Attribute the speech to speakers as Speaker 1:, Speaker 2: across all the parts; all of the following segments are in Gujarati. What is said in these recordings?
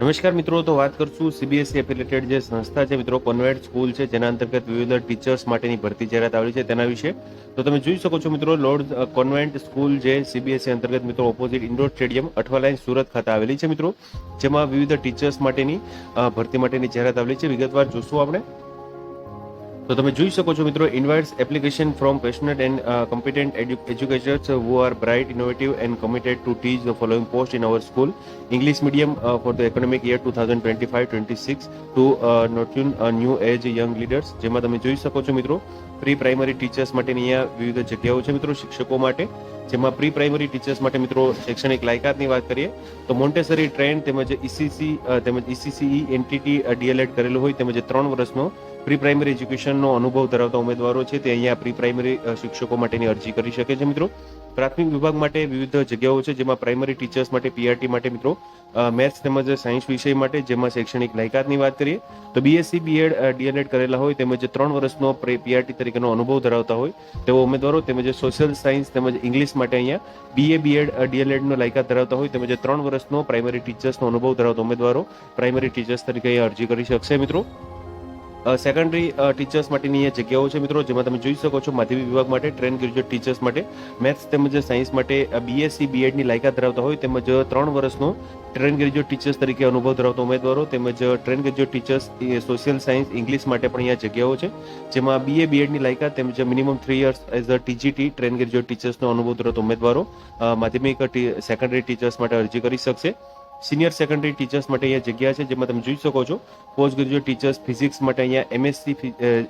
Speaker 1: નમસ્કાર મિત્રો, તો વાત કરશું સીબીએસઈ એફિલેટેડ જે સંસ્થા છે મિત્રો કોન્વેન્ટ સ્કૂલ છે, જેના અંતર્ગત વિવિધ ટીચર્સ માટેની ભરતી જાહેરાત આવી છે તેના વિશે. તો તમે જોઈ શકો છો મિત્રો લોર્ડ કોન્વેન્ટ સ્કૂલ જે સીબીએસઈ અંતર્ગત મિત્રો opposite indoor stadium Athwalines Surat ખાતે આવેલી છે મિત્રો, જેમાં વિવિધ ટીચર્સ માટેની ભરતી માટેની જાહેરાત આવેલી છે. વિગતવાર જોશું આપણે. તો તમે જોઈ શકો છો મિત્રો invites application from passionate and competent educators who are bright innovative and committed to teach the following post in our school English medium for the economic year two thousand twenty five twenty six to નોટ્યુન new age young leaders જેમાં તમે જોઈ શકો છો મિત્રો પ્રી પ્રાઇમરી ટીચર્સ માટેની અહીંયા વિવિધ જગ્યાઓ છે મિત્રો શિક્ષકો માટે. જેમાં પ્રી પ્રાઇમરી ટીચર્સ માટે મિત્રો શૈક્ષણિક લાયકાતની વાત કરીએ, તો મોન્ટેસરી ટ્રેન તેમજ ઈસીસી તેમજ ઈસીસીઈ એનટીટી ડીએલએડ કરેલું હોય તેમજ ત્રણ વર્ષનો પ્રી પ્રાઇમરી એજ્યુકેશનનો અનુભવ ધરાવતા ઉમેદવારો છે તે અહીંયા પ્રી પ્રાઇમરી શિક્ષકો માટેની અરજી કરી શકે છે મિત્રો. પ્રાથમિક વિભાગ માટે વિવિધ જગ્યાઓ છે, જેમાં પ્રાઇમરી ટીચર્સ માટે પીઆરટી માટે મિત્રો મેથ્સ તેમજ સાયન્સ વિષય માટે, જેમાં શૈક્ષણિક લાયકાતની વાત કરીએ, તો બીએસસી બીએડ ડીએલએડ કરેલા હોય તેમજ ત્રણ વર્ષનો પીઆરટી તરીકેનો અનુભવ ધરાવતા હોય તેવો ઉમેદવારો તેમજ સોશિયલ સાયન્સ તેમજ ઇંગ્લિશ માટે અહીંયા બીએ બીએડ ડીએલએડનો લાયકાત ધરાવતા હોય તેમજ ત્રણ વર્ષનો પ્રાઇમરી ટીચર્સનો અનુભવ ધરાવતા ઉમેદવારો પ્રાઇમરી ટીચર્સ તરીકે અહીંયા અરજી કરી શકશે મિત્રો. સેકન્ડરી ટીચર્સ માટેની અહીંયા જગ્યાઓ છે મિત્રો, જેમાં તમે જોઈ શકો છો માધ્યમિક વિભાગ માટે ટ્રેન ગ્રેજ્યુએટ ટીચર્સ માટે. મેથ્સ તેમજ સાયન્સ માટે બીએસસી બીએડની લાયકાત ધરાવતા હોય, તેમજ ત્રણ વર્ષનો ટ્રેન ગ્રેજ્યુએટ ટીચર્સ તરીકે અનુભવ ધરાવતા ઉમેદવારો, તેમજ train graduate teachers social science English માટે પણ અહીંયા જગ્યાઓ છે, જેમાં બીએ બીએડની લાયકાત, તેમજ minimum three years as a TGT train graduate ટીચર્સનો અનુભવ ધરાવતા ઉમેદવારો માધ્યમિક સેકન્ડરી ટીચર્સ માટે અરજી કરી શકશે. સિનિયર સેકન્ડરી ટીચર્સ માટે અહીંયા જગ્યા છે, જેમાં તમે જોઈ શકો છો. પોસ્ટ ગ્રેજ્યુએટ ટીચર્સ ફિઝિક્સ માટે અહીંયા એમએસસી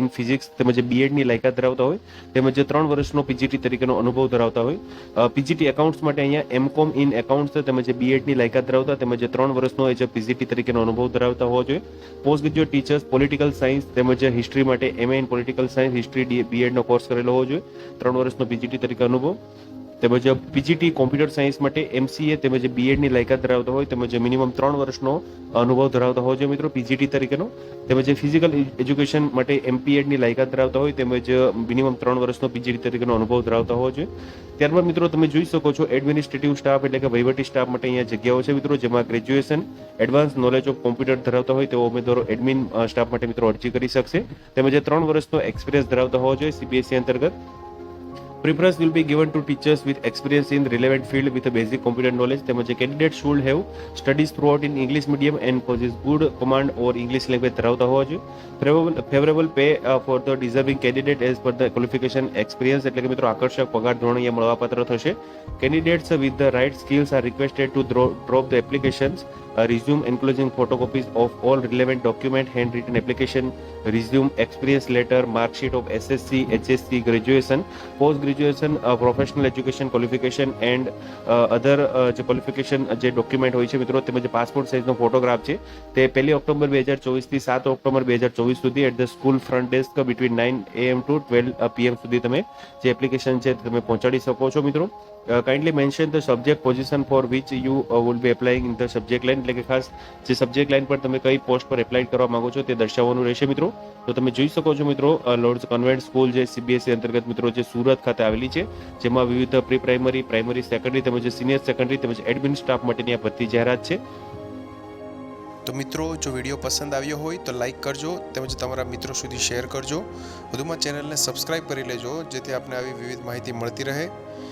Speaker 1: ઇન ફિઝિક્સ તેમજ બીએડની લાયકાત ધરાવતા હોય, તેમજ ત્રણ વર્ષનો પીજીટી તરીકેનો અનુભવ ધરાવતા હોય. પીજીટી એકાઉન્ટ્સ માટે અહીંયા એમકોમ ઇન એકાઉન્ટ્સ તેમજ બીએડની લાયકાત ધરાવતા, તેમજ ત્રણ વર્ષનો એજ પીજીટી તરીકેનો અનુભવ ધરાવતા હોવો જોઈએ. Post graduate teachers political science તેમજ હિસ્ટ્રી માટે MA in political science, history બીએડનો course કરેલો હોવો જોઈએ. ત્રણ વર્ષનો પીજીટી તરીકે અનુભવ. તેમજ પીજીટી કોમ્પ્યુટર સાયન્સ માટે એમસીએ તેમજ બીએડની લાયકાત ધરાવતા હોય તેમજ મિનિમમ ત્રણ વર્ષનો અનુભવ ધરાવતા હોય છે મિત્રો, પીજીટી તરીકેનો. તેમજ ફિઝિકલ એજ્યુકેશન માટે એમપીએડની લાયકાત ધરાવતા હોય તેમજ મિનિમમ ત્રણ વર્ષનો પીજીટી તરીકેનો અનુભવ ધરાવતા હોય જોઈએ ત્યારબાદ મિત્રો, તમે જોઈ શકો છો એડમિનિસ્ટ્રેટિવ સ્ટાફ એટલે કે વહીવટી સ્ટાફ માટે અહીંયા જગ્યાઓ છે મિત્રો, જેમાં graduation, advance knowledge of computer ધરાવતા હોય તેવો ઉમેદવારો, એડમિન સ્ટાફ માટે મિત્રો અરજી કરી શકશે. તેમજ ત્રણ વર્ષનો એક્સપિરિયન્સ ધરાવતા હોવો જોઈએ સીબીએસસી અંતર્ગત. Preference will be given to teachers with experience in relevant field with a basic knowledge. તેમજ candidate should have studies throughout in English medium and possess good command or English language ધરાવતા હોવા જોઈએ pay uh, for the deserving candidate as per the qualification experience એટલે કે મિત્રો આકર્ષક પગાર ધોરણ અહીંયા મળવાપાત્ર થશે candidates with the right skills are requested to dro- drop the uh, resume enclosing photocopies of all relevant document handwritten application resume experience letter mark sheet of ssc hsc graduation post graduation uh, professional education qualification and uh, other uh, જે ક્વોલિફિકેશન જે ડોક્યુમેન્ટ હોય છે મિત્રો તેમજ પાસપોર્ટ સાઇઝનો ફોટોગ્રાફ છે તે પહેલી ઓક્ટોબર બે હજાર ચોવીસથી સાત ઓક્ટોબર બે હજાર ચોવીસ સુધી at the school front desk between nine AM to twelve PM સુધી તમે જે એપ્લિકેશન છે તમે પહોંચાડી શકો છો મિત્રો kindly mention the subject position for which you will be applying in the subject line એટલે કે ખાસ જે સબ્જેક્ટ લાઇન પર તમે કઈ પોસ્ટ પર એપ્લાય કરવા માંગો છો તે દર્શાવવાનું રહેશે, મિત્રો. તો તમે જોઈ શકો છો, મિત્રો લોર્ડ્સ કન્વેન્ટ સ્કૂલ જે સીબીએસઈ અંતર્ગત, મિત્રો, જે સુરત ખાતે આવેલી છે, જેમાં વિવિધ પ્રી પ્રાઇમરી પ્રાઇમરી સેકન્ડરી તેમજ સિનિયર સેકન્ડરી તેમજ એડમિન સ્ટાફ માટેની આ ભરતી જાહેરાત છે.
Speaker 2: તો મિત્રો, જો વીડિયો પસંદ આવ્યો હોય તો લાઇક કરજો તેમજ તમારા મિત્રો સુધી શેર કરજો. વધુમાં ચેનલને સબસ્ક્રાઇબ કરી લેજો, જેથી આપને આવી વિવિધ માહિતી મળતી રહે.